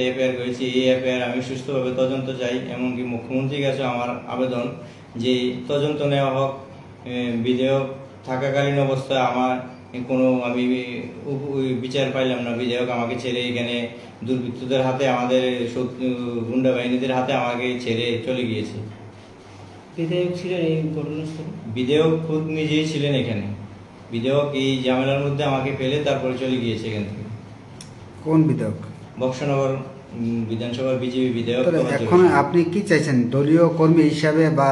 FIR করেছি এই FIR আমি সুস্থভাবে তদন্ত চাই এমনকি মুখ্যমন্ত্রীর কাছে আমার আবেদন যে তদন্ত নেওয়া হোক বিধেয়ক থাকাকালীন অবস্থায় আমার কোনো আমি উপ- বিচার পাইলাম না। বিধেয়ক আমাকে ছেড়ে এখানে দুর্বৃত্তদের হাতে আমাদের গুন্ডা বাহিনীদের হাতে আমাকে ছেড়ে চলে গিয়েছে। বিধায়ক ছিলেন এই ঘটনাস্থলে? বিধেয়ক খুদ নিজেই ছিলেন এখানে। বিধেয়ক এই ঝামেলার মধ্যে আমাকে ফেলে তারপরে চলে গিয়েছে এখান থেকে। কোন বিধায়ক? বক্সনগর বিধানসভার বিজেপি বিধায়ক এখন আপনি কি চাইছেন? দলীয় কর্মী হিসাবে বা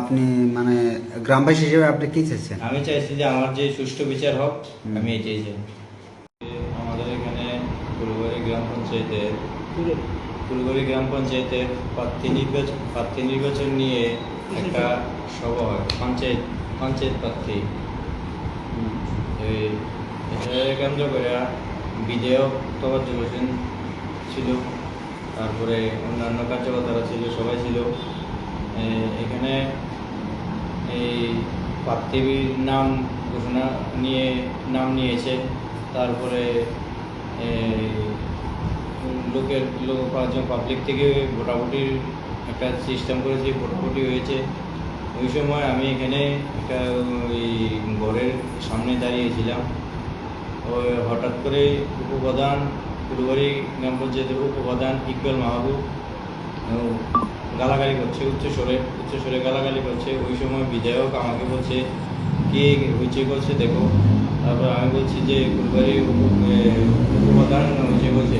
আপনি মানে গ্রামবাসী হিসেবে আপনি কি চাইছেন? আমি চাইছি যে আমার যে সুষ্ঠু বিচার হোক আমি এটাই চাই। আমাদের এখানে গ্রাম পঞ্চায়েতের তুলে গ্রাম পঞ্চায়েতের প্রার্থী নির্বাচন প্রার্থী নির্বাচন নিয়ে একটা সভা হয় পঞ্চায়েত পঞ্চায়েত প্রার্থী। এই কেন্দ্র করে বিধেয়ক তবাজ্জু হোসেন ছিল, তারপরে অন্যান্য কার্যকর্তারা ছিল, সবাই ছিল। এখানে এই প্রার্থীর নাম ঘোষণা নিয়ে, নাম নিয়েছে, তারপরে লোকের, লোক, পাঁচজন পাবলিক থেকে ভোটাভুটির একটা সিস্টেম করেছে, ভোটাভুটি হয়েছে। ওই সময় আমি এখানে একটা ওই ঘরের সামনে দাঁড়িয়েছিলাম। ওই হঠাৎ করে উপপ্রধান ফুলবাড়ি গ্রাম পঞ্চায়েতের উপপ্রধান ইকবাল মাহবুব গালাগালি করছে, উচ্চ স্বরে উচ্চ স্বরে গালাগালি করছে। ওই সময় বিধায়ক আমাকে বলছে, কে হইচে করছে দেখো। তারপর আমি বলছি যে ফুলবাড়ি উপপ্রধান হইচে করছে।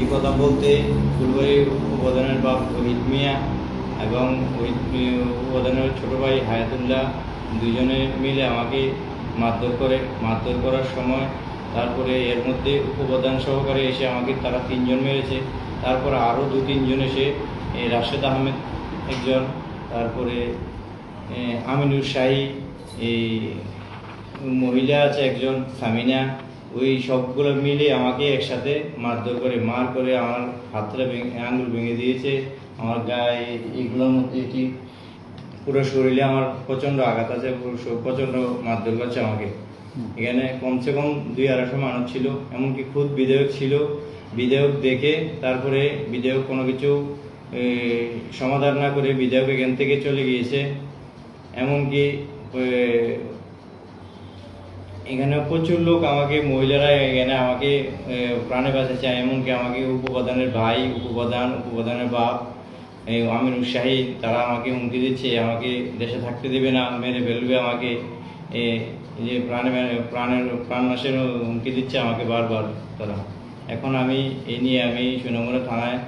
এই কথা বলতে ফুলবাড়ি উপপ্রধানের বাপ রোহিত মিয়া এবং রোহিত উপপ্রধানের ছোট ভাই হায়াতুল্লাহ দুজনে মিলে আমাকে মারধর করে, মারধর করার সময় তারপরে এর মধ্যে উপপ্রধান সহকারে এসে আমাকে তারা তিনজন মেরেছে। তারপরে আরও দু, তিনজন এসে রাশেদ আহমেদ একজন, তারপরে আমিনুর শাহী এই মহিলা আছে একজন, সামিনা, ওই সবগুলো মিলে আমাকে একসাথে মারধর করে, মার করে আমার হাতটা ভেঙে, আঙুল ভেঙে দিয়েছে। আমার গায়ে এগুলোর মধ্যে এটি পুরো শরীরে আমার প্রচণ্ড আঘাত আছে প্রচণ্ড মারধর করছে আমাকে। এখানে কমসে কম দুই আড়াইশো মানুষ ছিল এমনকি খুদ বিধায়ক ছিল। বিধায়ক দেখে তারপরে বিধায়ক কোনো কিছু সমাধান না করে বিধায়ক এখান থেকে চলে গিয়েছে। এমনকি এখানে প্রচুর লোক আমাকে মহিলারা এখানে আমাকে প্রাণে বাঁচাচ্ছে এমনকি আমাকে উপপ্রধানের ভাই উপপ্রধান উপপ্রধানের বাপ এই আমিনুর শাহিদ তারা আমাকে হুমকি দিচ্ছে আমাকে দেশে থাকতে দেবে না মেরে ফেলবে আমাকে। এ, যে প্রাণে প্রাণের প্রাণ নাশের হুমকি দিচ্ছে আমাকে বারবার তারা। এখন আমি এই নিয়ে আমি সুনামুরা থানায়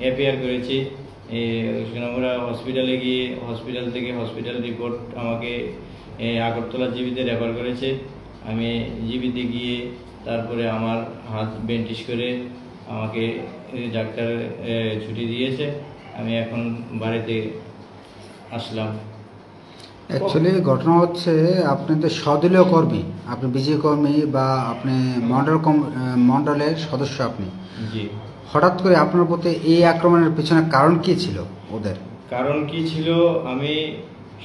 এফআইআর করেছি। এ, সুনামুরা হসপিটালে গিয়ে হসপিটাল থেকে হসপিটাল রিপোর্ট আমাকে এ, আগরতলা জিবিতে রেফার করেছে। আমি জিবিতে গিয়ে তারপরে আমার হাত বেন্টিশ করে আমাকে ডাক্তার ছুটি দিয়েছে। আমি এখন বাড়িতে আসলাম। অ্যাকচুয়ালি ঘটনা হচ্ছে আপনি তো সদলীয় কর্মী আপনি বিজেপি কর্মী বা আপনি মন্ডল মন্ডলের সদস্য আপনি। জি। হঠাৎ করে আপনার প্রতি এই আক্রমণের পেছনে কারণ কি ছিল ওদের? কারণ কি ছিল আমি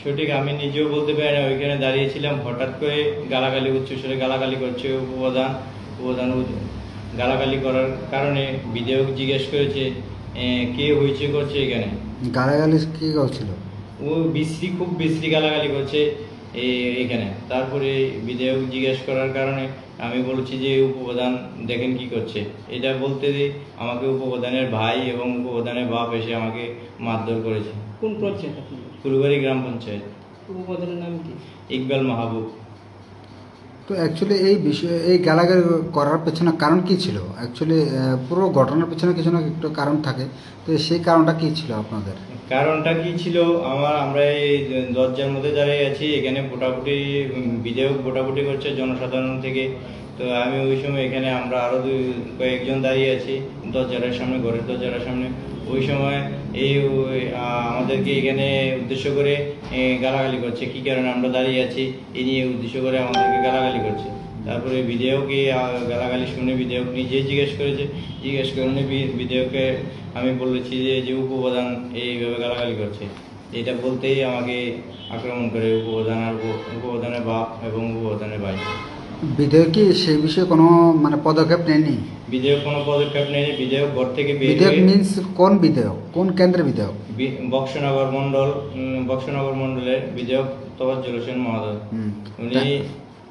সঠিক আমি নিজেও বলতে পারি না ওইখানে দাঁড়িয়েছিলাম। হঠাৎ করে গালাগালি উচ্চস্বরে গালাগালি করছে উপপ্রধান। উপপ্রধান গালাগালি করার কারণে বিধায়ক জিজ্ঞেস করেছে কে হয়েছে করছে এখানে? গালাগালি কি করছিল? ও বিশ্রী খুব বিশ্রী গালাগালি করছে এখানে। তারপরে বিধায়ক জিজ্ঞেস করার কারণে আমি বলছি যে উপপ্রধান দেখেন কি করছে। এটা বলতে যে আমাকে উপপ্রধানের ভাই এবং উপপ্রধানের বাপ এসে আমাকে মারধর করেছে। কোন পঞ্চায়েত ফুলবাড়ি গ্রাম পঞ্চায়েত। উপপ্রধানের নাম কি? ইকবাল মাহবুব। তো অ্যাকচুয়ালি এই বিষয়ে, এই গালাগালি করার পেছনে কারণ কি ছিল? অ্যাকচুয়ালি পুরো ঘটনার পেছনে কিছু না একটু কারণ থাকে। তো সেই কারণটা কি ছিল আপনাদের? কারণটা কি ছিল? আমার, আমরা এই দরজার মধ্যে দাঁড়িয়ে আছি। এখানে ভোটাভুটি বিধায়ক ভোটাভুটি করছে জনসাধারণ থেকে। তো আমি ওই সময় এখানে আমরা আরও দুই, কয়েকজন দাঁড়িয়ে আছি। দরজাটার সামনে, ঘরের দরজাটার সামনে। ওই সময় এই আমাদেরকে এখানে উদ্দেশ্য করে গালাগালি করছে। কি কারণে আমরা দাঁড়িয়ে আছি? এই নিয়ে উদ্দেশ্য করে আমাদেরকে গালাগালি করছে। তারপরে বিধেয়কে গালাগালি শুনে বিধেয়ক নিজে জিজ্ঞেস করেছে। জিজ্ঞেস করে বি- বিধেয়ককে আমি বলেছি যে যে উপপ্রধান এইভাবে গালাগালি করছে। এটা বলতেই আমাকে আক্রমণ করে উপপ্রধান আর উপ- উপপ্রধানের বাপ এবং উপপ্রধানের ভাই। বিধায়ক কি সেই বিষয়ে কোনো মানে পদক্ষেপ নেয়নি? বিধেয়ক কোনো পদক্ষেপ নেয়নি বিধেয়ক ঘর থেকে বিধায়ক মিনস কোন বিধায়ক কোন কেন্দ্রের বিধায়ক বক্সনগর মন্ডল বক্সনগর মন্ডলের বিধায়ক তবাজ্জুল হোসেন মহোদয়। উনি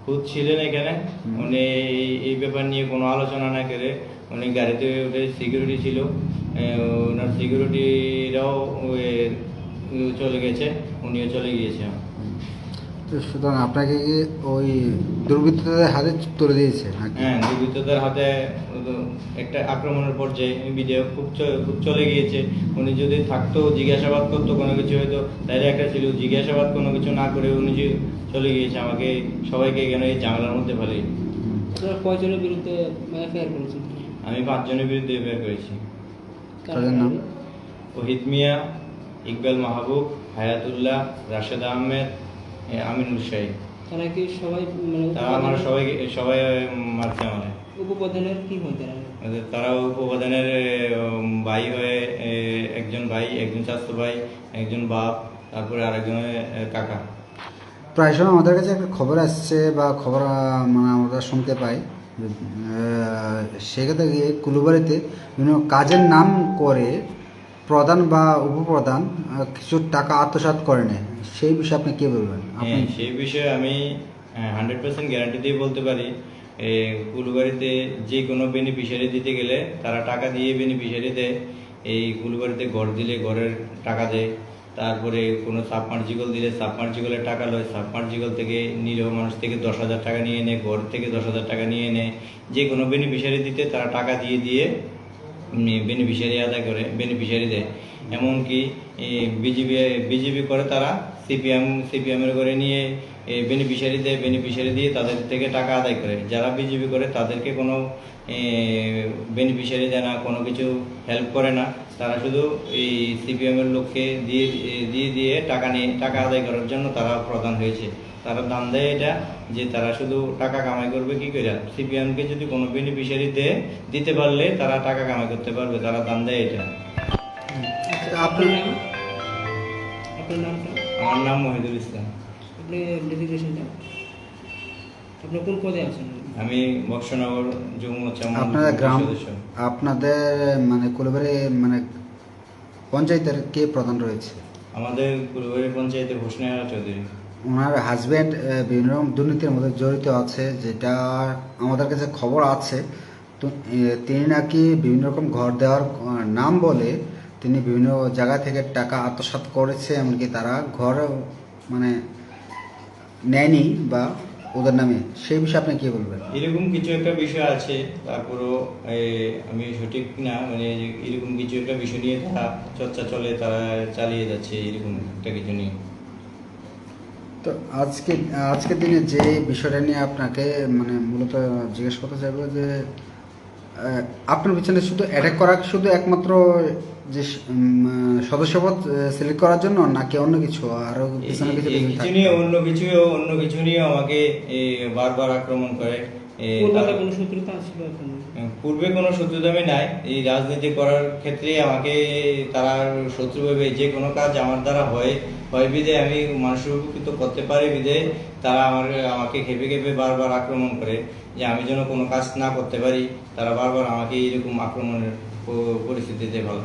খুদ ছিলেন এখানে। উনি এই- এই ব্যাপার নিয়ে কোনো আলোচনা না করে উনি গাড়িতে উঠে সিকিউরিটি ছিল। ওনার সিকিউরিটিরাও চলে গেছে উনিও চলে গিয়েছে তো সুতরাং আপনাকে কি ওই দুর্বৃত্তদের হাতে তুলে দিয়েছে নাকি? হ্যাঁ দুর্বৃত্তদের হাতে একটা আক্রমণের পর্যায়ে বিধেয়ক খুব খুব চলে গিয়েছে উনি যদি থাকতো জিজ্ঞাসাবাদ করতো কোনো কিছু হয়তো তাইলে একটা ছিল জিজ্ঞাসাবাদ কোনো কিছু না করে উনি যে চলে গিয়েছে আমাকে সবাইকে কেন এই ঝামেলার মধ্যে ফেলে? কয়জনের বিরুদ্ধে এফআইআর করেছেন? আমি পাঁচজনের বিরুদ্ধে বের করেছি। তাদের নাম? ওহিদ মিয়া ইকবাল মাহবুব হায়াতুল্লাহ রাশেদ আহমেদ আমিনুল শাহী। তারা কি সবাই মানে তারা আমার সবাই সবাই মারছে আমার উপপ্রধানের কি হয় তারা উপপ্রধানের ভাই হয়ে একজন ভাই একজন চাস্ত ভাই একজন বাপ তারপরে আরেকজন হয়ে, কাকা। প্রায় সময় আমাদের কাছে একটা খবর আসছে বা খবর মানে আমরা শুনতে পাই সেক্ষেত্রে গিয়ে কুলুবাড়িতে বিভিন্ন কাজের নাম করে প্রধান বা উপপ্রধান কিছু টাকা আত্মসাৎ করে নেয়। সেই বিষয়ে আপনি কি বলবেন? আপনি হ্যাঁ সেই বিষয়ে আমি হান্ড্রেড পার্সেন্ট গ্যারান্টি দিয়ে বলতে পারি কুলবাড়িতে যে কোনো বেনিফিশিয়ারি দিতে গেলে তারা টাকা দিয়ে বেনিফিশিয়ারি দেয় এই কুলবাড়িতে ঘর দিলে ঘরের টাকা দেয়। তারপরে কোনো সাবমার্জিকল দিলে সাবমার্জিকলের টাকা লয়। সাবমার্জিকল থেকে নিরীহ মানুষ থেকে দশ হাজার টাকা নিয়ে নেয় ঘর থেকে দশ হাজার টাকা নিয়ে নেয় যে কোনো বেনিফিশিয়ারি দিতে তারা টাকা দিয়ে দিয়ে বেনিফিশিয়ারি আদায় করে বেনিফিশিয়ারি দেয়। এমনকি বিজেপি বিজেপি করে তারা সিপিএম, সিপিএমের করে নিয়ে বেনিফিশিয়ারি দেয় বেনিফিশিয়ারি দিয়ে তাদের থেকে টাকা আদায় করে। যারা বিজেপি করে তাদেরকে কোনো বেনিফিশিয়ারি দেয় না, কোনো কিছু হেল্প করে না। তারা শুধু এই সিপিএমের লোককে দিয়ে দিয়ে দিয়ে টাকা নিয়ে, টাকা আদায় করার জন্য তারা প্রধান হয়েছে। তারা দান দেয় এটা যে তারা শুধু টাকা কামাই করবে কি করে? সিপিএমকে যদি কোনো বেনিফিশিয়ারি দেয় দিতে পারলে তারা টাকা কামাই করতে পারবে, তারা দান দেয় এটা। আপনি আপনার আপনার নামটা আমার নাম মহিদুল ইসলাম। আপনি ডেজিগনেশনটা আপনি কোন পদে আছেন? আমি বক্সনগর মন্ডল আপনাদের গ্রাম আপনাদের মানে কুলবাড়ি মানে পঞ্চায়েতের কে প্রধান রয়েছে? আমাদের কুলবাড়ি পঞ্চায়েতে হোসনেহারা চৌধুরী। ওনার হাজব্যান্ড বিভিন্ন রকম দুর্নীতির মধ্যে জড়িত আছে যেটা আমাদের কাছে খবর আছে। তো তিনি নাকি বিভিন্ন রকম ঘর দেওয়ার নাম বলে তিনি বিভিন্ন জায়গা থেকে টাকা আত্মসাৎ করেছে এমনকি তারা ঘর মানে নেয়নি বা ওদের নামে। সেই বিষয়ে আপনি কি বলবেন? এরকম কিছু একটা বিষয় আছে তারপরও আমি সঠিক না মানে এরকম কিছু একটা বিষয় নিয়ে তারা চর্চা চলে তারা চালিয়ে যাচ্ছে এরকম একটা কিছু নিয়ে। তো আজকে আজকের দিনে যে বিষয়টা নিয়ে আপনাকে মানে মূলত জিজ্ঞেস করতে চাইব যে আপনার পিছনে শুধু অ্যাটাক করা শুধু একমাত্র যে সদস্যপদ সিলেক্ট করার জন্য নাকি অন্য কিছু? আরও পিছনে কিছু কিছু নিয়ে অন্য কিছু অন্য কিছু নিয়ে আমাকে বারবার আক্রমণ করে কলকাতা তারা- কোনো শত্রুতা ছিল পূর্বে কোনো শত্রুতামি নাই। এই রাজনীতি করার ক্ষেত্রে আমাকে তারা শত্রু ভেবে যে কোনো কাজ আমার দ্বারা হয় হয় বিধে আমি মানুষের উপকৃত করতে পারি বিধে তারা আমার আমাকে খেপে খেপে বারবার আক্রমণ করে। যে আমি যেন কোনো কাজ না করতে পারি তারা বারবার আমাকে এইরকম আক্রমণের পরিস্থিতিতে ফেলে।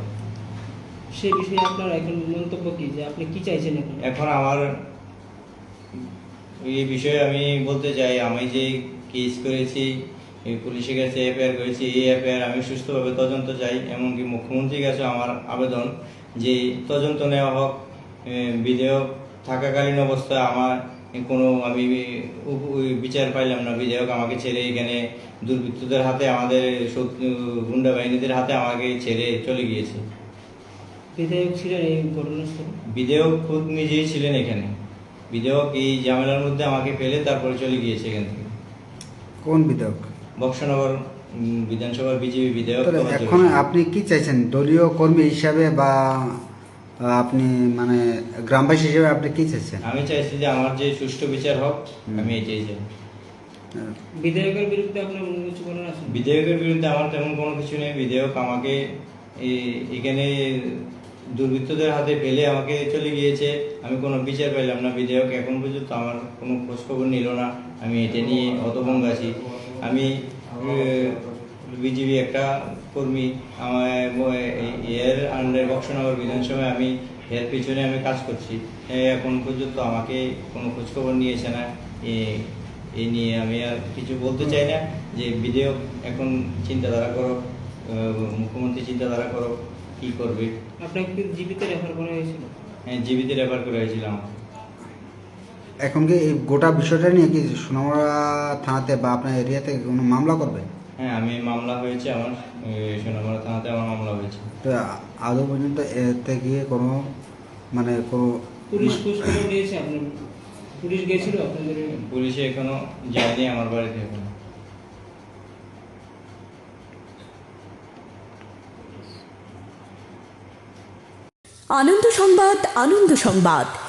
সে বিষয়ে আপনার এখন মন্তব্য কি? যে আপনি কি চাইছেন এখন? এখন আমার এই বিষয়ে আমি বলতে চাই আমি যে কেস করেছি পুলিশের কাছে এফআইআর করেছি এই এফআইআর আমি সুস্থভাবে তদন্ত চাই এমনকি মুখ্যমন্ত্রীর কাছে আমার আবেদন যে তদন্ত নেওয়া হোক বিধেয়ক থাকাকালীন অবস্থায় আমার কোনো আমি বিচার পাইলাম না। বিধায়ক আমাকে ছেড়ে এখানে দুর্বৃত্তদের হাতে আমাদের গুন্ডা বাহিনীদের হাতে আমাকে ছেড়ে চলে গিয়েছে। বিধায়ক ছিলেন এই ঘটনাস্থলে? বিধেয়ক খুদ নিজেই ছিলেন এখানে। বিধেয়ক এই ঝামেলার মধ্যে আমাকে ফেলে তারপরে চলে গিয়েছে এখান থেকে। কোন বিধায়ক? বক্সনগর বিধানসভার বিজেপি বিধায়ক এখন আপনি কি চাইছেন? দলীয় কর্মী হিসাবে বা আপনি মানে গ্রামবাসী হিসেবে আপনি কি চাইছেন? আমি চাইছি যে আমার যে সুষ্ঠু বিচার হোক আমি এটাই চাই বিধায়কের বিরুদ্ধে আপনার কোনো কিছু বলার আছে? বিধেয়কের বিরুদ্ধে আমার তেমন কোনো কিছু নেই। বিধায়ক আমাকে এখানে দুর্বৃত্তদের হাতে ফেলে আমাকে চলে গিয়েছে। আমি কোনো বিচার পাইলাম না। বিধায়ক এখন পর্যন্ত আমার কোনো খোঁজখবর নিল না। আমি এটা নিয়ে হতভঙ্গ আছি। আমি বিজেপি একটা কর্মী আমার এর আন্ডার বক্সনগর বিধানসভায় আমি এর পিছনে আমি কাজ করছি। এখন পর্যন্ত আমাকে কোনো খোঁজখবর নিয়েছে না। এ- এই নিয়ে আমি আর কিছু বলতে চাই না। যে বিধেয়ক এখন চিন্তাধারা করো মুখ্যমন্ত্রী চিন্তাধারা করো কি করবে। আপনাকে কি জীবিত রেফার করা হয়েছিল? হ্যাঁ জীবিত রেফার করে হয়েছিলাম এখন কি এই গোটা বিষয়টা নিয়ে কি সোনামুড়া থানাতে বা আপনার এরিয়াতে কোনো মামলা করবে? হ্যাঁ আমি মামলা হয়েছে আমার সোনামরা থানাতে আমার মামলা হয়েছে। তো আদৌ পর্যন্ত এতে গিয়ে কোনো মানে কোনো পুলিশ নিয়েছে আপনার? পুলিশ গেছিল আপনাদের পুলিশে এখনও যায়নি আমার বাড়িতে এখনও। আনন্দ সংবাদ আনন্দ সংবাদ।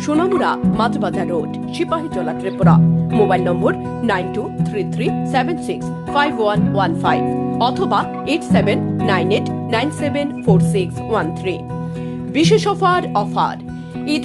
Sonamura Matbazar road Sepahijala Tripura. Mobile number nine two three three seven six five one one five অথবা eight seven nine eight nine seven four six one three. বিশেষ অফার অফার। ঈদ